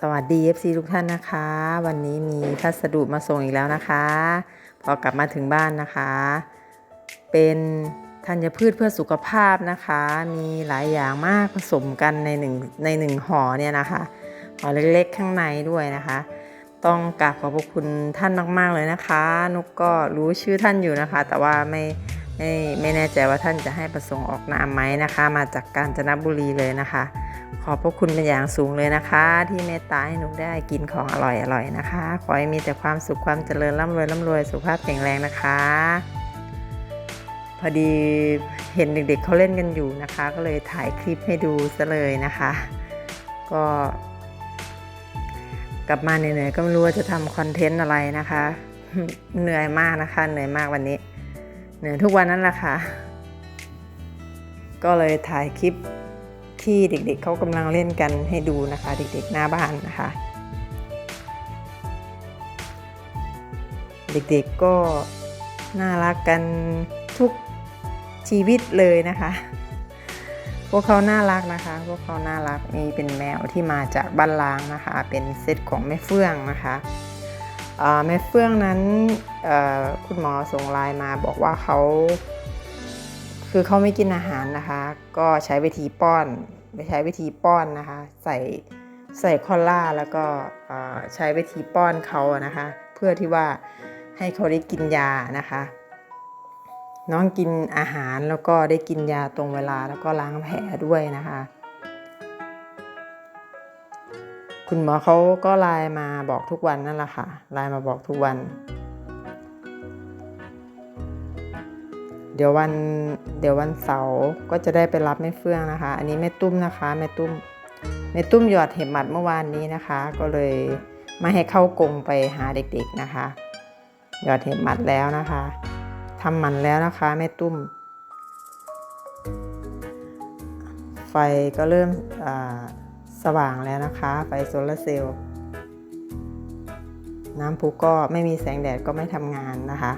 สวัสดี FC ทุกท่านนะคะ วันนี้มีพัสดุมาส่งอีกแล้วนะคะ พอกลับมาถึงบ้านนะคะ เป็นธัญพืชเพื่อสุขภาพนะคะ มีหลายอย่างมากผสมกันในหนึ่งในหนึ่งห่อเนี่ยนะคะห่อเล็กๆข้างในด้วยนะคะ ต้องกราบขอบพระคุณท่านมากๆเลยนะคะ นุกก็รู้ชื่อท่านอยู่นะคะ แต่ว่าไม่ไม่ไม่แน่ใจว่าท่านจะให้ประสงค์ออกนามไหมนะคะ มาจากกาญจนบุรีเลยนะคะ ขอบพระคุณเป็นอย่างสูงเลยนะคะ ที่เมตตาให้หนุกได้กินของอร่อยๆนะคะ ขอให้มีแต่ความสุขความเจริญร่ำรวยร่ำรวยสุขภาพแข็งแรงนะคะ พอดีเห็นเด็กๆเขาเล่นกันอยู่นะคะ ก็เลยถ่ายคลิปให้ดูซะเลยนะคะ ก็ กลับมาเหนื่อยๆก็ไม่รู้ว่าจะทำคอนเทนต์อะไรนะคะ เหนื่อยมากนะคะ เหนื่อยมากวันนี้ เหนื่อยทุกวันนั่นแหละค่ะ ก็เลยถ่ายคลิป ที่เด็กๆเขากำลังเล่นกันให้ดูนะคะ เด็กๆหน้าบ้านนะคะ เด็กๆก็น่ารักกันทุกชีวิตเลยนะคะ พวกเขาน่ารักนะคะ พวกเขาน่ารักมีเป็นแมวที่มาจากบ้านล้างนะคะ เป็นเซตของแม่เฟื่องนะคะแม่เฟื่องนั้นคุณหมอส่งไลน์มาบอกว่าเขา คือเขาไม่กินอาหารนะคะ ก็ใช้วิธีป้อนไปใช้วิธีป้อนนะคะ ใส่ใส่คอลล่าแล้วก็ใช้วิธีป้อนเขานะคะ เพื่อที่ว่าให้เขาได้กินยานะคะ น้องกินอาหารแล้วก็ได้กินยาตรงเวลาแล้วก็ล้างแผลด้วยนะคะ คุณหมอเขาก็ไลน์มาบอกทุกวันนั่นแหละค่ะไลน์มาบอกทุกวัน เดี๋ยววันเดี๋ยววันเสาร์ก็จะได้ไปรับแม่เฟื่องนะคะ อันนี้แม่ตุ้มนะคะแม่ตุ้มแม่ตุ้มหยอดเห็บหมัดเมื่อวานนี้นะคะ ก็เลยไม่ให้เข้ากรงไปหาเด็กๆนะคะ หยอดเห็บหมัดแล้วนะคะทำหมันแล้วนะคะแม่ตุ้ม ไฟก็เริ่มสว่างแล้วนะคะ ไฟโซลาร์เซลล์น้ำพุก็ไม่มีแสงแดดก็ไม่ทำงานนะคะ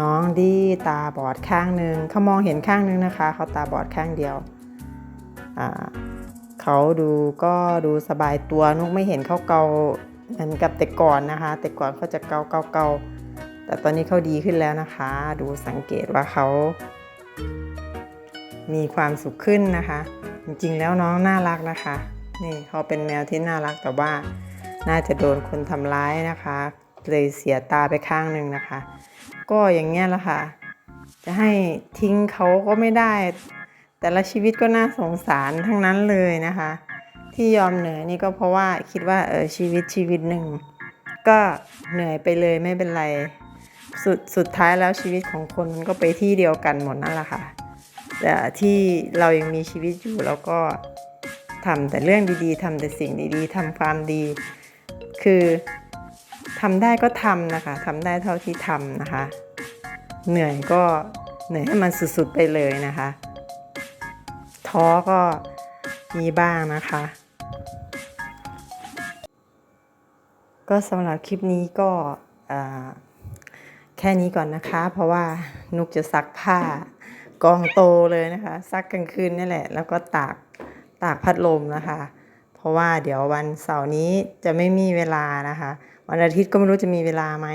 น้องดีตาบอดข้างหนึ่งเขามองเห็นข้างหนึงนะคะ เขาตาบอดข้างเดียวเขาดูก็ดูสบายตัวนุกไม่เห็นเขาเกาเหมือนกับแต่ก่อนนะคะ แต่ก่อนเขาจะเกาเกาเกาแต่ตอนนี้เขาดีขึ้นแล้วนะคะ ดูสังเกตว่าเขา มีความสุขขึ้นนะคะ จริงๆแล้วน้องน่ารักนะคะ นี่เขาเป็นแมวที่น่ารักแต่ว่าน่าจะโดนคนทำร้ายนะคะ เลยเสียตาไปข้างหนึ่งนะคะ ก็อย่างเงี้ยแหละค่ะ จะให้ทิ้งเขาก็ไม่ได้ แต่ละชีวิตก็น่าสงสารทั้งนั้นเลยนะคะ ที่ยอมเหนื่อยนี่ก็เพราะว่าคิดว่าเออชีวิตชีวิตหนึ่ง ก็เหนื่อยไปเลยไม่เป็นไร สุดสุดท้ายแล้วชีวิตของคนมันก็ไปที่เดียวกันหมดนั่นแหละค่ะแต่ที่เรายังมีชีวิตอยู่แล้วก็ทำแต่เรื่องดีๆทำแต่สิ่งดีๆทำความดี คือ ทำได้ก็ทำนะคะทำได้เท่าที่ทำนะคะ เหนื่อยก็เหนื่อยให้มันสุดๆไปเลยนะคะ ท้อก็มีบ้างนะคะ ก็สำหรับคลิปนี้ก็แค่นี้ก่อนนะคะ เพราะว่านุกจะซักผ้ากองโตเลยนะคะ ซักกลางคืนนี่แหละ แล้วก็ตากตากพัดลมนะคะ ราะว่าเดี๋ยววันเสาร์นี้จะไม่มีเวลานะคะ วันอาทิตย์ก็ไม่รู้จะมีเวลาไหม